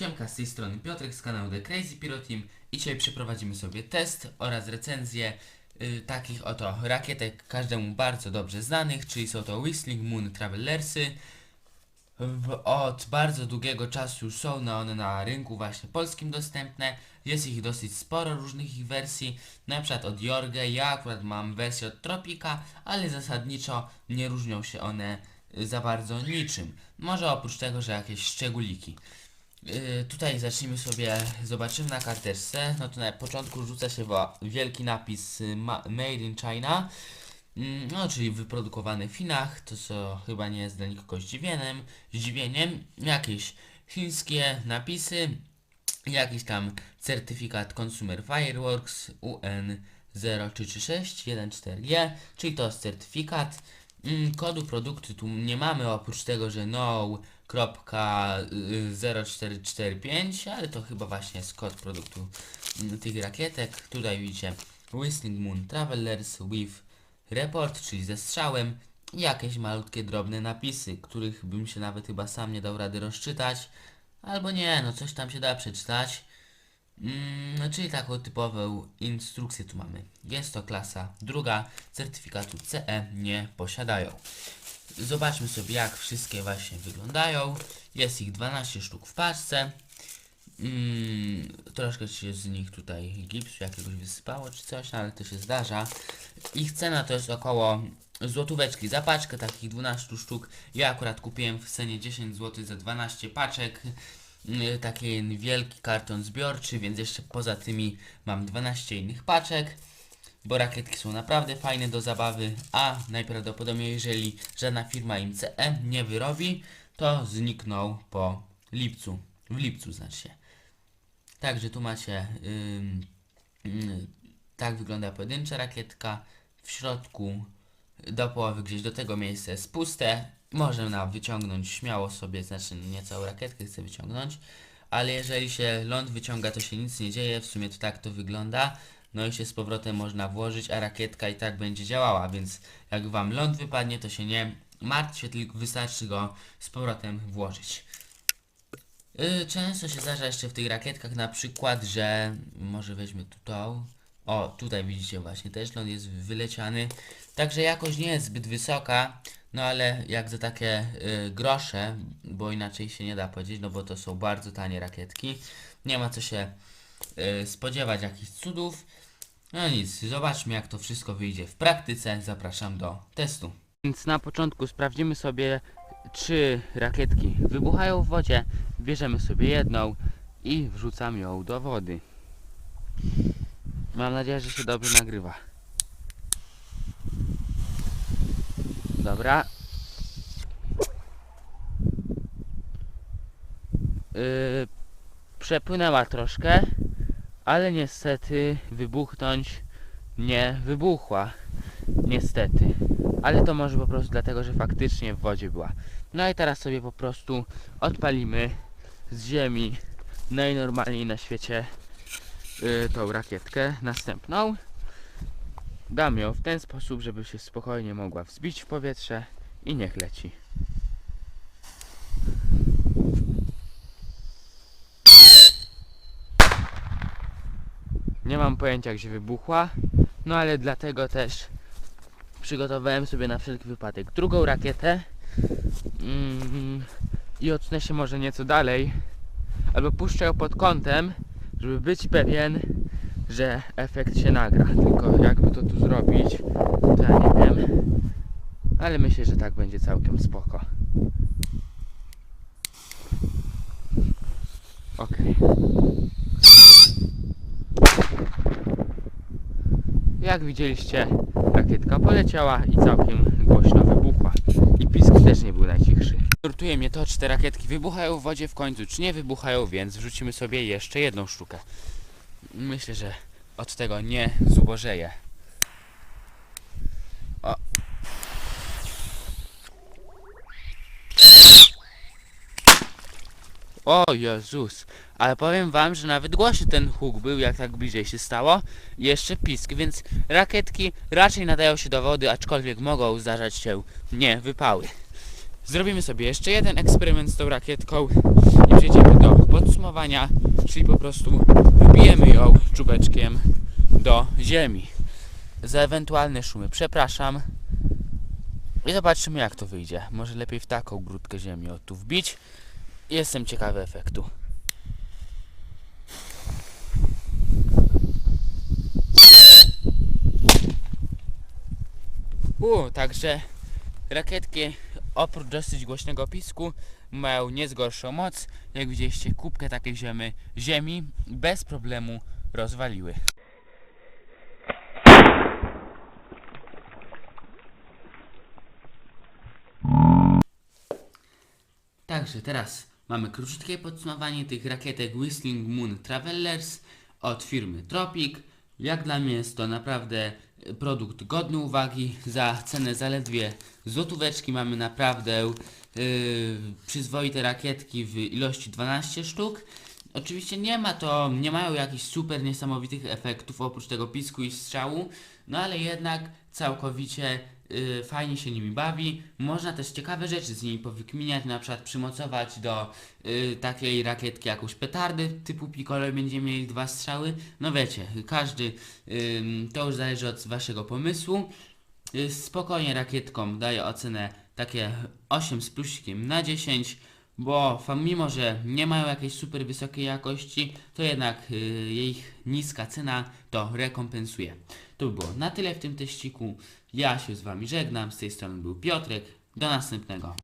Siemka, z tej strony Piotrek z kanału The Crazy Pyro Team i dzisiaj przeprowadzimy sobie test oraz recenzję y, takich oto rakietek każdemu bardzo dobrze znanych, czyli są to Whistling Moon Travellersy. W, od bardzo długiego czasu już są na one na rynku właśnie polskim dostępne. Jest ich dosyć sporo różnych ich wersji, na przykład od Jorge, ja akurat mam wersję od Tropika, ale zasadniczo nie różnią się one za bardzo niczym. Może oprócz tego, że jakieś szczególiki. Yy, tutaj zacznijmy sobie, zobaczymy na karteczce. No to na początku rzuca się wielki napis y, ma- Made in China. Mm, No, czyli wyprodukowany w Chinach, to co chyba nie jest dla nikogo zdziwieniem. Zdziwieniem. Jakieś chińskie napisy, jakiś tam certyfikat Consumer Fireworks UN 033614G, czyli to jest certyfikat. Mm, Kodu produktu tu nie mamy, oprócz tego, że no.0445, ale to chyba właśnie jest kod produktu mm, tych rakietek. Tutaj widzicie Whistling Moon Travelers with Report, czyli ze strzałem jakieś malutkie drobne napisy, których bym się nawet chyba sam nie dał rady rozczytać. Albo nie, no coś tam się da przeczytać. Mm, no, czyli taką typową instrukcję tu mamy. Jest to klasa druga, certyfikatu CE nie posiadają. Zobaczmy sobie jak wszystkie właśnie wyglądają. Jest ich 12 sztuk w paczce. Mm, troszkę się z nich tutaj gipsu jakiegoś wysypało czy coś, no, ale to się zdarza. Ich cena to jest około złotóweczki za paczkę, takich 12 sztuk. Ja akurat kupiłem w cenie 10 zł za 12 paczek. Mm, Taki wielki karton zbiorczy, więc jeszcze poza tymi mam 12 innych paczek. Bo rakietki są naprawdę fajne do zabawy, a najprawdopodobniej jeżeli żadna firma im CE nie wyrobi, to znikną po lipcu. W lipcu znaczy. Także tu macie ym, ym, tak wygląda pojedyncza rakietka. W środku do połowy gdzieś do tego miejsca jest puste. Można wyciągnąć śmiało sobie, znaczy nie całą rakietkę chcę wyciągnąć, ale jeżeli się ląd wyciąga, to się nic nie dzieje. W sumie to tak to wygląda. No i się z powrotem można włożyć, a rakietka i tak będzie działała, więc jak wam ląd wypadnie, to się nie martwcie, tylko wystarczy go z powrotem włożyć. Yy, często się zdarza jeszcze w tych rakietkach na przykład, że może weźmy tu tą. O, tutaj widzicie właśnie też ląd jest wyleciany. Także jakość nie jest zbyt wysoka, no ale jak za takie y, grosze, bo inaczej się nie da powiedzieć, no bo to są bardzo tanie rakietki. Nie ma co się y, spodziewać jakichś cudów. No nic, zobaczmy jak to wszystko wyjdzie w praktyce. Zapraszam do testu. Więc na początku sprawdzimy sobie, czy rakietki wybuchają w wodzie. Bierzemy sobie jedną i wrzucamy ją do wody. Mam nadzieję, że się dobrze nagrywa. Dobra. Yy, przepłynęła troszkę, ale niestety wybuchnąć nie wybuchła. Niestety. Ale to może po prostu dlatego, że faktycznie w wodzie była. No i teraz sobie po prostu odpalimy z ziemi najnormalniej na świecie yy, tą rakietkę następną. Dam ją w ten sposób, żeby się spokojnie mogła wzbić w powietrze i niech leci. Nie mam pojęcia gdzie wybuchła, no ale dlatego też przygotowałem sobie na wszelki wypadek drugą rakietę mm, i odsunę się może nieco dalej albo puszczę ją pod kątem, żeby być pewien, że efekt się nagra. Tylko jakby to tu zrobić, to ja nie wiem. Ale myślę, że tak będzie całkiem spoko. Okej. Jak widzieliście, rakietka poleciała i całkiem głośno wybuchła. I pisk też nie był najcichszy. Nurtuje mnie to, czy te rakietki wybuchają w wodzie w końcu, czy nie wybuchają, więc wrzucimy sobie jeszcze jedną sztukę. Myślę, że od tego nie zubożeję. O Jezus, ale powiem wam, że nawet głośny ten huk był, jak tak bliżej się stało. Jeszcze pisk, więc rakietki raczej nadają się do wody, aczkolwiek mogą zdarzać się nie wypały. zrobimy sobie jeszcze jeden eksperyment z tą rakietką i przejdziemy do podsumowania, czyli po prostu wbijemy ją czubeczkiem do ziemi. Za ewentualne szumy przepraszam. I zobaczymy jak to wyjdzie. Może lepiej w taką grudkę ziemi o tu wbić. Jestem ciekawy efektu. U, także rakietki oprócz dosyć głośnego pisku mają nie zgorszą moc. Jak widzieliście kubkę takiej ziemi, ziemi bez problemu rozwaliły. Także teraz mamy króciutkie podsumowanie tych rakietek Whistling Moon Travelers od firmy Tropic. Jak dla mnie jest to naprawdę e, produkt godny uwagi. Za cenę zaledwie złotóweczki mamy naprawdę yy, przyzwoite rakietki w ilości 12 sztuk. Oczywiście nie ma to, nie mają jakichś super niesamowitych efektów oprócz tego pisku i strzału, no ale jednak całkowicie y, fajnie się nimi bawi. Można też ciekawe rzeczy z nimi powykminiać, na przykład przymocować do y, takiej rakietki jakąś petardy typu Piccolo będziemy mieli dwa strzały. No wiecie, każdy, ym, to już zależy od waszego pomysłu. Y, Spokojnie rakietkom daję ocenę takie 8 z plusikiem na 10, bo mimo, że nie mają jakiejś super wysokiej jakości, to jednak y, jej niska cena to rekompensuje. To by było na tyle w tym teściku. Ja się z Wami żegnam, z tej strony był Piotrek. Do następnego.